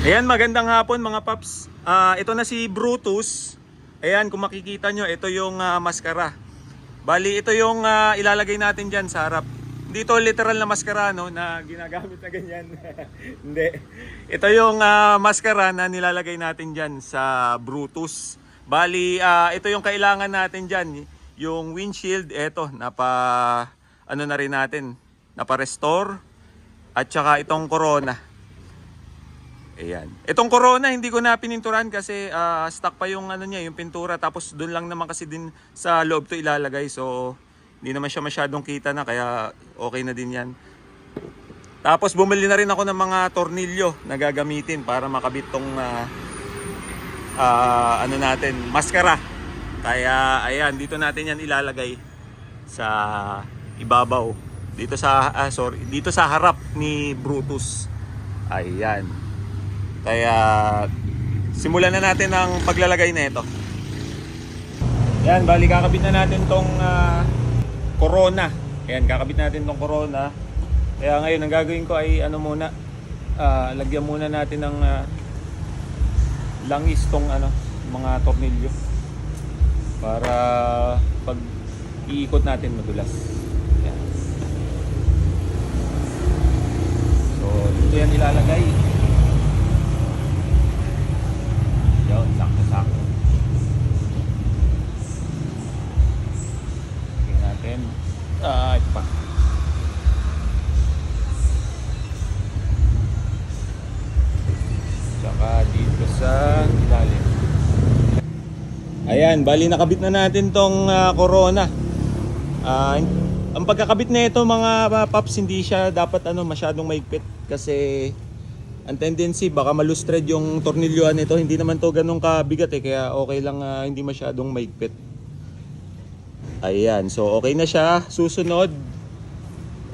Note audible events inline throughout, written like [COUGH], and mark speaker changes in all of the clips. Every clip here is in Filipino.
Speaker 1: Ayan, magandang hapon mga paps. Ah, ito na si Brutus. Ayan, kung makikita nyo, ito yung ah, maskara. Bali, ito yung ah, ilalagay natin dyan sa harap. Hindi ito literal na maskara, no, na ginagamit na ganyan. [LAUGHS] Hindi. Ito yung ah, maskara na nilalagay natin dyan sa Brutus. Bali, ah, ito yung kailangan natin dyan. Yung windshield, eto, napa, ano na rin natin, napa-restore. At saka itong corona. Ayan. Itong Corona hindi ko na pininturan kasi ah, stock pa yung ano niya, yung pintura tapos doon lang naman kasi din sa loob to ilalagay. So hindi naman siya masyadong kita na kaya okay na din 'yan. Tapos bumili na rin ako ng mga tornilyo na gagamitin para makabit tong ah, ah, ano natin, maskara. Kaya ayan, dito natin 'yan ilalagay sa ibabaw. Dito sa ah, sorry, dito sa harap ni Brutus. Ayan. Kaya simulan na natin ang paglalagay na ito. Yan, bali kakabit na natin tong ah, Corona. Ayan, kakabit natin tong Corona. Kaya ngayon ang gagawin ko ay ano muna, ah, lagyan muna natin ng ah, langis tong ano, mga tornilyo. Para pag iikot natin madulas. Ayan. So, dito yan ilalagay. Yun, sakto-sakto. Tingnan natin. Ah, ito pa. Tsaka dito sa ilalim. Ayan, bali nakabit na natin tong ah, Corona. Ah, ang pagkakabit na ito mga ah, paps hindi siya dapat ano masyadong maigpit kasi ang tendency baka malustred yung tornilyoan nito. Hindi naman to ganun kabigat eh kaya okay lang ah, hindi masyadong maigpit. Ayan so okay na siya. Susunod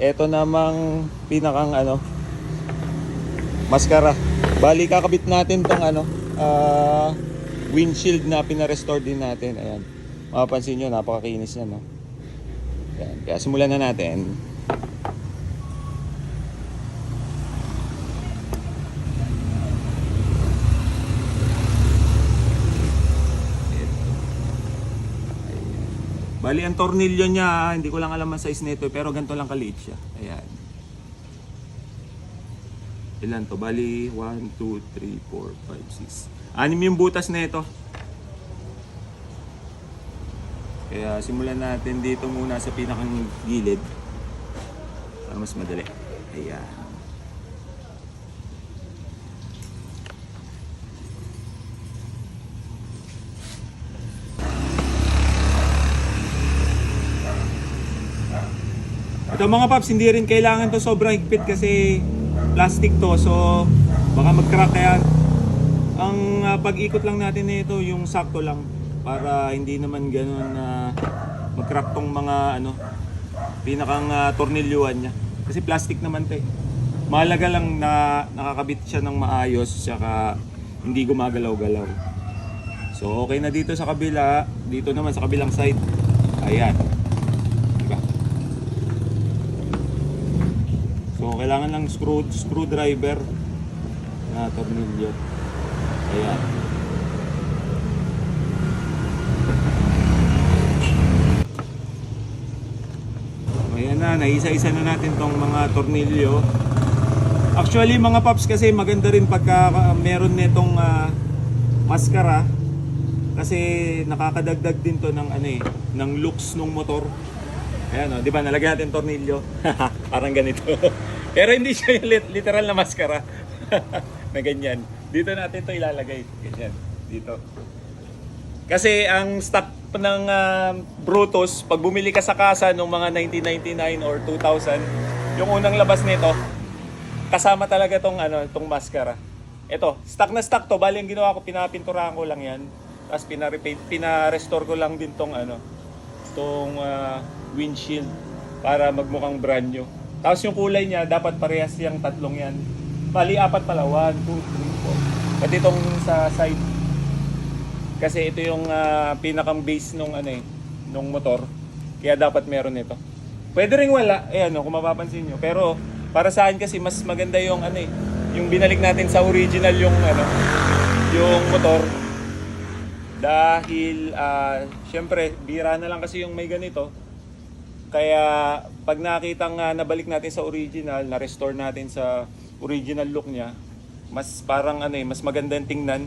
Speaker 1: eto namang pinakang ano maskara. Bali kakabit natin tong ano ah, windshield na pina-restore din natin. Ayan mapapansin nyo napakakinis niya no? Ayan. kaya simulan na natin Bali, ang tornilyo niya, hindi ko lang alam ang size nito, pero ganito lang kaliit siya. Ayan. Ilan to? Bali, 1, 2, 3, 4, 5, 6. Anim yung butas na ito. Kaya simulan natin dito muna sa pinakang gilid. Para mas madali. Ayan. Ito mga paps, hindi rin kailangan to sobrang higpit kasi plastic to. So, baka mag-crack kaya ang ah, pag-ikot lang natin nito yung sakto lang para hindi naman ganun na mag-crack tong mga ano pinakang ah, tornilyuhan niya. Kasi plastic naman 'to eh. Mahalaga lang na nakakabit siya ng maayos tsaka hindi gumagalaw-galaw. So okay na dito sa kabila, dito naman sa kabilang side. Ayan. Diba? So kailangan ng screw screwdriver na tornilyo. Ayan. Ayan na, naisa-isa na natin tong mga tornilyo. Actually mga paps kasi maganda rin pagka uh, meron nitong ah, maskara kasi nakakadagdag din to ng ano eh, ng looks ng motor. Ayan o, di ba nalagyan natin tornilyo. [LAUGHS] Parang ganito. [LAUGHS] Pero hindi siya yung lit- literal na maskara. [LAUGHS] na ganyan. Dito natin to ilalagay. Ganyan. Dito. Kasi ang stock ng ah, Brutus, pag bumili ka sa kasa noong mga 1999 or 2000, yung unang labas nito, kasama talaga tong ano, tong maskara. Ito, stock na stock to. Bali ang ginawa ko, pinapinturahan ko lang 'yan. Tapos pina-repaint, pina-restore ko lang din tong ano, tong ah, windshield para magmukhang brand new. Tapos yung kulay niya, dapat parehas yung tatlong yan. Bali, apat pala. 1, 2, 3, 4. Pati itong sa side. Kasi ito yung ah, pinakang base nung ano eh, nung motor. Kaya dapat meron ito. Pwede ring wala, eh ano, kung mapapansin nyo. Pero para sa akin kasi mas maganda yung ano eh, yung binalik natin sa original yung ano, yung motor. Dahil ah syempre, bira na lang kasi yung may ganito. Kaya pag nakitang nga nabalik natin sa original, na-restore natin sa original look niya, mas parang ano eh, mas magandang tingnan.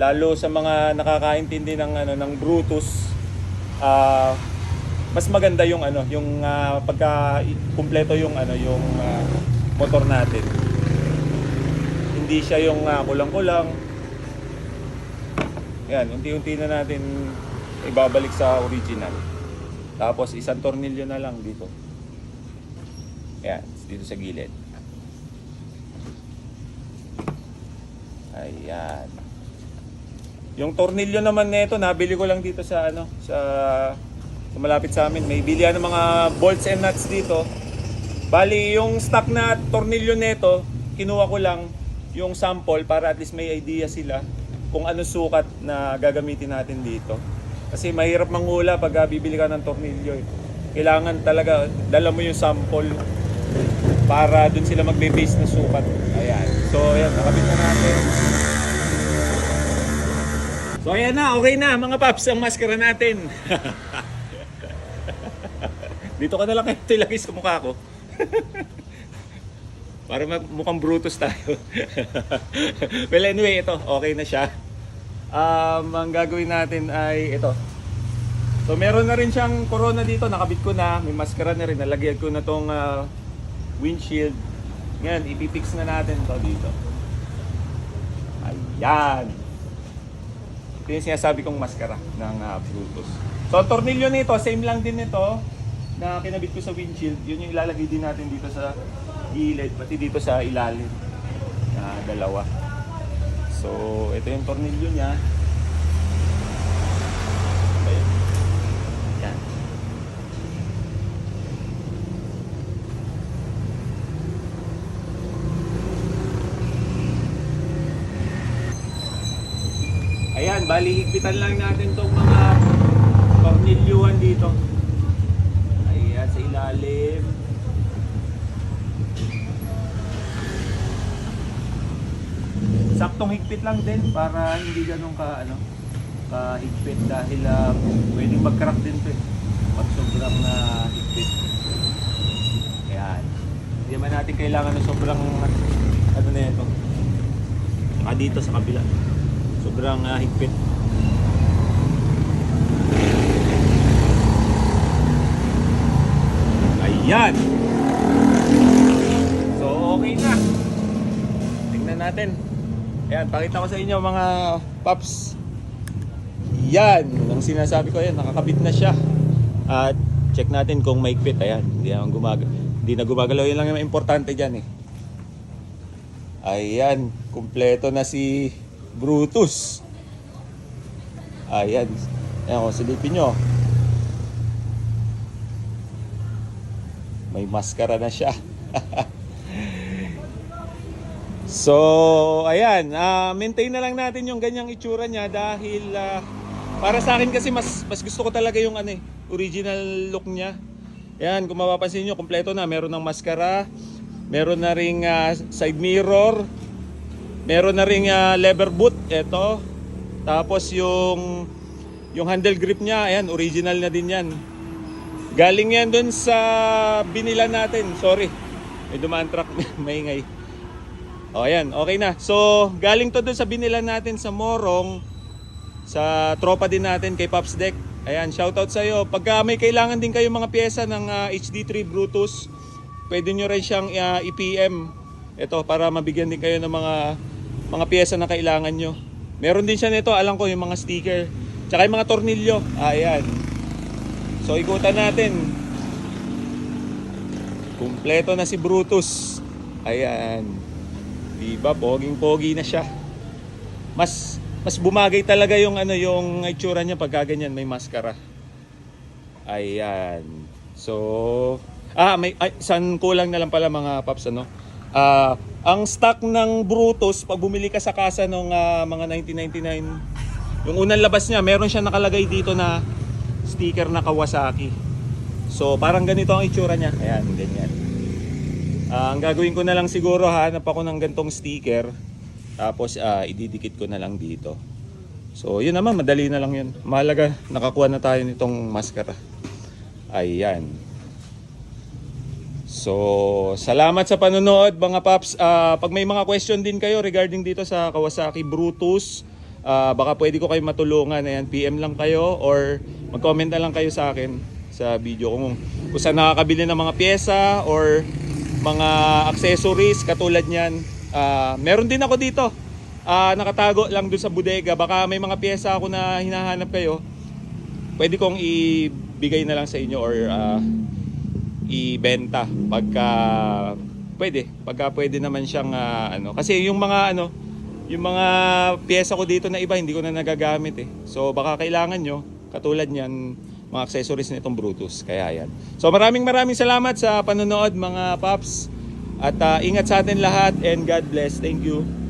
Speaker 1: Lalo sa mga nakakaintindi ng ano ng Brutus, ah mas maganda yung ano, yung ah, pagka kumpleto yung ano, yung ah, motor natin. Hindi siya yung ah, kulang-kulang. Yan, unti-unti na natin ibabalik sa original. Tapos isang tornilyo na lang dito. Yan, dito sa gilid. Ayan. Yung tornilyo naman nito, nabili ko lang dito sa ano, sa, sa malapit sa amin. May bilihan ng mga bolts and nuts dito. Bali, yung stock na tornilyo nito, kinuha ko lang yung sample para at least may idea sila kung ano sukat na gagamitin natin dito. Kasi mahirap mangula pag ah, bibili ka ng tornilyo. eh. Kailangan talaga dala mo yung sample para dun sila magbe-base na sukat. Ayan. So, ayan, nakabit na natin. So, ayan na, okay na mga paps, ang maskara natin. [LAUGHS] Dito ka na lang ito ilagay sa mukha ko. [LAUGHS] Para mukhang Brutus tayo. [LAUGHS] well, anyway, ito, okay na siya. Um, ang gagawin natin ay ito. So, meron na rin siyang corona dito, nakabit ko na, may maskara na rin, nalagyan ko na tong ah, windshield. Ngayon, ipipix na natin to dito. Ayan. Ito yung sinasabi kong maskara ng ah, Brutus. So, tornilyo nito, same lang din ito na kinabit ko sa windshield. Yun yung ilalagay din natin dito sa gilid, pati dito sa ilalim. Na dalawa. So, ito yung tornilyo niya. Yan. Ayan, bali higpitan lang natin tong mga tornilyuhan dito. Ayan, sa ilalim. Saktong higpit lang din para hindi ganun ka ano ka higpit dahil ah, pwedeng mag-crack din 'to. eh. Pag sobrang na higpit. Ayan. Hindi naman natin kailangan ng sobrang ano na ito. Saka dito sa kabila. Sobrang ah, higpit. Ayan. So, okay na. Tingnan natin. Ayan, pakita ko sa inyo mga paps. Yan, ang sinasabi ko yan, nakakabit na siya. At check natin kung maigpit. Ayan, hindi naman gumag hindi na gumagalaw. Yun lang yung importante dyan eh. Ayan, kumpleto na si Brutus. Ayan. Ayan, kung silipin nyo. May maskara na siya. [LAUGHS] so, ayan. ah, maintain na lang natin yung ganyang itsura niya dahil ah, para sa akin kasi mas, mas gusto ko talaga yung ano, eh, original look niya. Ayan, kung mapapansin nyo, kompleto na. Meron ng maskara, meron na ring ah, side mirror, meron na ring ah, lever boot, eto. Tapos yung yung handle grip niya, ayan, original na din yan. Galing yan dun sa binila natin. Sorry. May dumaan truck. [LAUGHS] Maingay. O, ayan. Okay na. So, galing to dun sa binila natin sa Morong. Sa tropa din natin kay Pops Deck. Ayan, shoutout sa iyo. Pagka may kailangan din kayo mga pyesa ng ah, HD3 Brutus, pwede nyo rin siyang ah, i-PM. Ito, para mabigyan din kayo ng mga mga pyesa na kailangan nyo. Meron din siya nito, alam ko, yung mga sticker. Tsaka yung mga tornilyo. Ayan. So ikutan natin. Kumpleto na si Brutus. Ayan. Diba, poging-pogi na siya. Mas mas bumagay talaga yung ano yung itsura niya pag ganyan may maskara. Ayan. So, ah may ay, isang kulang na lang pala mga paps ano. Ah, ang stock ng Brutus pag bumili ka sa kasa nung ah, mga 1999 yung unang labas niya, meron siya nakalagay dito na sticker na Kawasaki. So, parang ganito ang itsura niya. Ayan, ganyan. Ah, ang gagawin ko na lang siguro, hanap ako ng gantong sticker. Tapos ah, ididikit ko na lang dito. So, yun naman, madali na lang yun. Mahalaga, nakakuha na tayo nitong maskara. Ayan. So, salamat sa panonood mga paps. Ah, pag may mga question din kayo regarding dito sa Kawasaki Brutus, ah, baka pwede ko kayo matulungan. Ayan, PM lang kayo or mag-comment na lang kayo sa akin sa video kung, kung saan nakakabili ng mga pyesa or mga accessories katulad niyan. Ah, meron din ako dito. Ah, nakatago lang doon sa bodega. Baka may mga pyesa ako na hinahanap kayo. Pwede kong ibigay na lang sa inyo or ah, ibenta pagka pwede pagka pwede naman siyang ah, ano kasi yung mga ano yung mga piyesa ko dito na iba hindi ko na nagagamit eh so baka kailangan nyo katulad niyan mga accessories nitong Brutus. Kaya yan. So maraming maraming salamat sa panonood mga paps. At ah, ingat sa atin lahat and God bless. Thank you